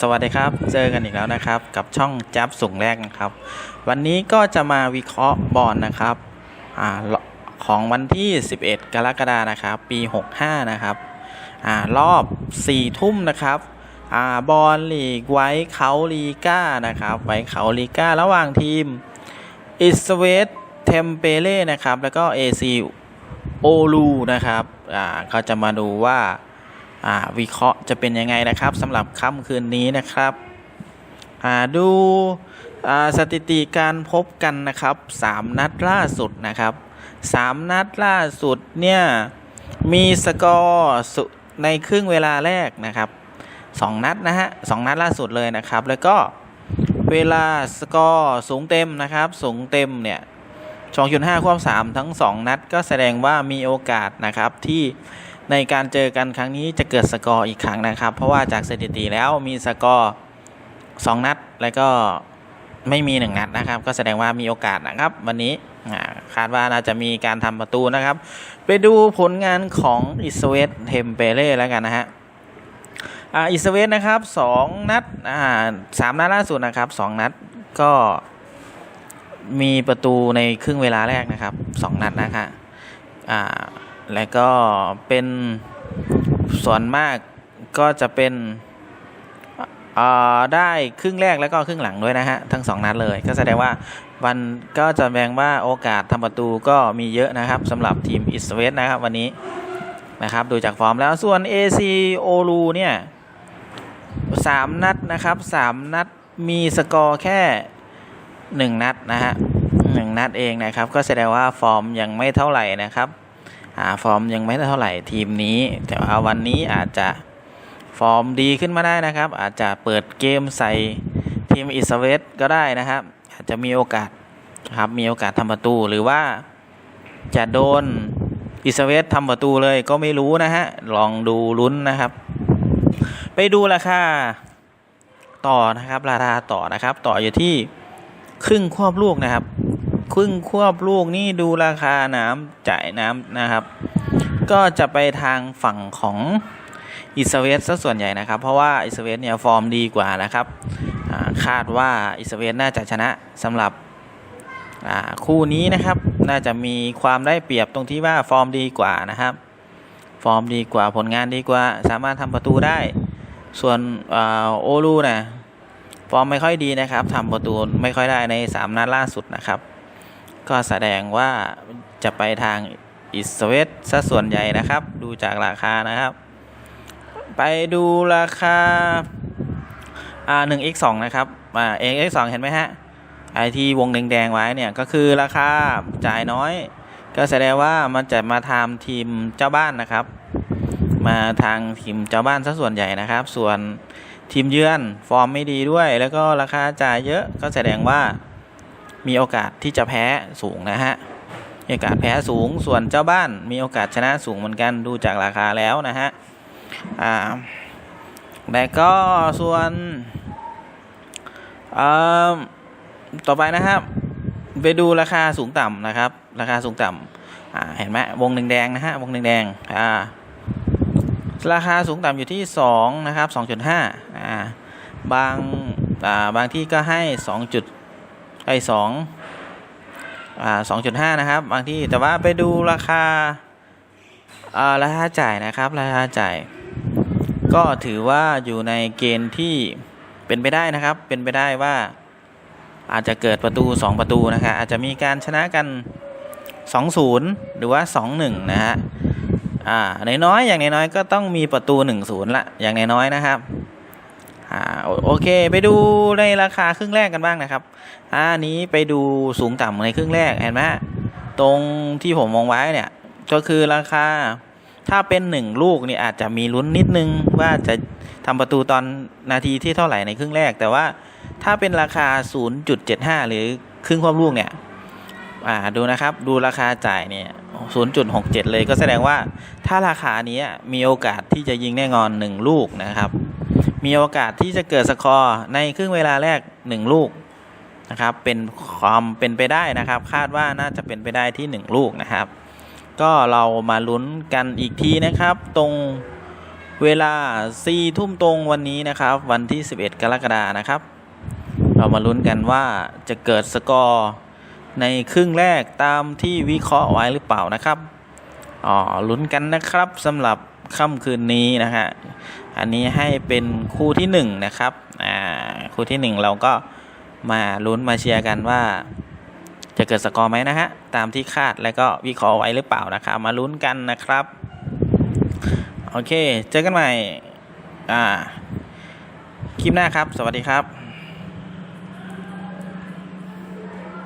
สวัสดีครับ เจอกันอีกแล้วนะครับ กับช่องแจ๊บสูงแรกนะครับ วันนี้ก็จะมาวิเคราะห์บอลนะครับอาของวันที่ 11 กรกฎานะครับ ปี 65 นะครับอารอบ4ทุ่มนะครับอาบอลลีกไว้เขาลีก้านะครับ ไว้เขาลีก้าระหว่างทีมอิสเวตเทมเปเล่นะครับ แล้วก็เอซีโอลูนะครับอ่าก็จะมาดูว่า วิเคราะห์จะเป็นยังไงนะครับสำหรับค่ำคืนนี้นะครับดูสถิติการพบกันนะครับ 3 นัดล่าสุดนะครับ 3 นัดล่าสุดเนี่ยมีสกอร์ในครึ่งเวลาแรกนะครับ 2 นัดนะฮะสองนัดล่าสุดเลยนะครับ แล้วก็เวลาสกอร์สูงเต็มนะครับ สูงเต็มเนี่ย2.5ควบ3 ทั้ง 2 นัดก็แสดงว่ามีโอกาสนะครับที่ ในการเจอกันครั้งนี้จะเกิดสกอร์อีกครั้งนะครับ เพราะว่าจากสถิติแล้วมีสกอร์2นัด แล้วก็ไม่มี1นัดนะครับ ก็แสดงว่ามีโอกาสนะครับ วันนี้คาดว่าน่าจะมีการทำประตูนะครับ ไปดูผลงานของอิสเวตเทมเปเล่แล้วกันนะฮะอ่าอิสเวตนะครับ2นัดอ่าสามนัดล่าสุดนะครับ2นัดก็มีประตูในครึ่งเวลาแรกนะครับ2นัดนะคะอ่า และก็เป็นส่วนมากก็จะเป็นได้ครึ่งแรกแล้วก็ครึ่งหลังด้วยนะฮะ ทั้งสองนัดเลย ก็แสดงว่าวันก็จะแบ่งว่าโอกาสทำประตูก็มีเยอะนะครับสำหรับทีมอิสเวสนะครับวันนี้นะครับดูจากฟอร์มแล้วส่วน AC โอลูเนี่ยสามนัดนะครับสามนัดมีสกอร์แค่หนึ่งนัดนะฮะหนึ่งนัดเองนะครับ ก็แสดงว่าฟอร์มยังไม่เท่าไหร่นะครับ อ่าฟอร์มยังไม่เท่าไหร่ทีมนี้ แต่ว่าวันนี้อาจจะฟอร์มดีขึ้นมาได้นะครับ อาจจะเปิดเกมใส่ทีมอิสเวตก็ได้นะครับ อาจจะมีโอกาสครับมีโอกาสทำประตูหรือว่าจะโดนอิสเวตทำประตูเลยก็ไม่รู้นะฮะ ลองดูลุ้นนะครับ ไปดูราคาต่อนะครับ ราคาต่อนะครับ ต่ออยู่ที่ครึ่งควบลูกนะครับ ครึ่งควบลูกนี่ดูราคาน้ำจ่ายน้ำนะครับ ก็จะไปทางฝั่งของอิสเวสซะส่วนใหญ่นะครับ เพราะว่าอิสเวสเนี่ยฟอร์มดีกว่านะครับคาดว่าอิสเวสน่าจะชนะสำหรับคู่นี้นะครับ น่าจะมีความได้เปรียบตรงที่ว่าฟอร์มดีกว่านะครับ ฟอร์มดีกว่าผลงานดีกว่า สามารถทำประตูได้ ส่วนโอลูนะฟอร์มไม่ค่อยดีนะครับทำประตูไม่ค่อยได้ในสามนัดล่าสุดนะครับ ก็แสดงว่าจะไปทาง อิสเวตซะส่วนใหญ่นะครับ ดูจากราคานะครับ ไปดูราคาอ่าหนึ่ง x สองนะครับอ่าเอง x สองเห็นไหมฮะไอที่วงแดงๆไว้เนี่ยก็คือราคาจ่ายน้อย ก็แสดงว่ามันจะมาทำทีมเจ้าบ้านนะครับ มาทางทีมเจ้าบ้านซะส่วนใหญ่นะครับ ส่วนทีมเยือนฟอร์มไม่ดีด้วย แล้วก็ราคาจ่ายเยอะก็แสดงว่ามีโอกาสที่จะแพ้สูงนะฮะ มีโอกาสแพ้สูง ส่วนเจ้าบ้านมีโอกาสชนะสูงเหมือนกันดูจากราคาแล้วนะฮะอ่าแต่ก็ส่วนอ่าต่อไปนะครับ ไปดูราคาสูงต่ำนะครับ ราคาสูงต่ำอ่าเห็นไหมวงแดงๆนะฮะวงแดงๆอ่าราคาสูงต่ำอยู่ที่สองนะครับสองจุดห้าอ่าบางอ่าบางที่ก็ให้สองจุดไอส อ่าสองจุดห้านะครับ บางที่แต่ว่าไปดูราคาอ่าราคาจ่ายนะครับ ราคาจ่าย ก็ถือว่าอยู่ในเกณฑ์ที่เป็นไปได้นะครับ เป็นไปได้ว่า อาจจะเกิดประตู 2 ประตูนะครับอาจจะมีการชนะกัน 2-0 หรือว่า 2-1 นะฮะอ่าในน้อยๆอย่างน้อยๆก็ต้องมีประตู 1-0ละอย่างน้อยๆนะครับ อ่าโอเค ไปดูในราคาครึ่งแรกกันบ้างนะครับอ่านี้ไปดูสูงต่ำในครึ่งแรกเห็นไหมตรงที่ผมมองไว้เนี่ยก็คือราคาถ้าเป็นหนึ่งลูกเนี่ยอาจจะมีลุ้นนิดนึงว่าจะทำประตูตอนนาทีที่เท่าไหร่ในครึ่งแรก แต่ว่าถ้าเป็นราคา 0.75 หรือครึ่งควบลูกเนี่ยอ่าดูนะครับดูราคาจ่ายเนี่ย 0.67 เลยก็แสดงว่าถ้าราคานี้มีโอกาสที่จะยิงแน่นอนหนึ่งลูกนะครับ มีโอกาสที่จะเกิดสกอร์ในครึ่งเวลาแรก 1 ลูกนะครับเป็นความเป็นไปได้นะครับ คาดว่าน่าจะเป็นไปได้ที่ 1 ลูกนะครับ ก็เรามาลุ้นกันอีกทีนะครับ ตรงเวลา4ทุ่มตรงวันนี้นะครับ วันที่ 11 กรกฎานะครับ เรามาลุ้นกันว่าจะเกิดสกอร์ ในครึ่งแรกตามที่วิเคราะห์ไว้หรือเปล่านะครับอ๋อลุ้นกันนะครับสำหรับค่ำคืนนี้นะฮะอันนี้ให้เป็นคู่ที่หนึ่งนะครับอ่าคู่ที่หนึ่งเราก็มาลุ้นมาเชียร์กันว่า จะเกิดสกอร์ไหมนะฮะตามที่คาดและก็วิเคราะห์ไว้หรือเปล่านะครับมาลุ้นกันนะครับโอเค เจอกันใหม่อ่าคลิปหน้าครับ สวัสดีครับ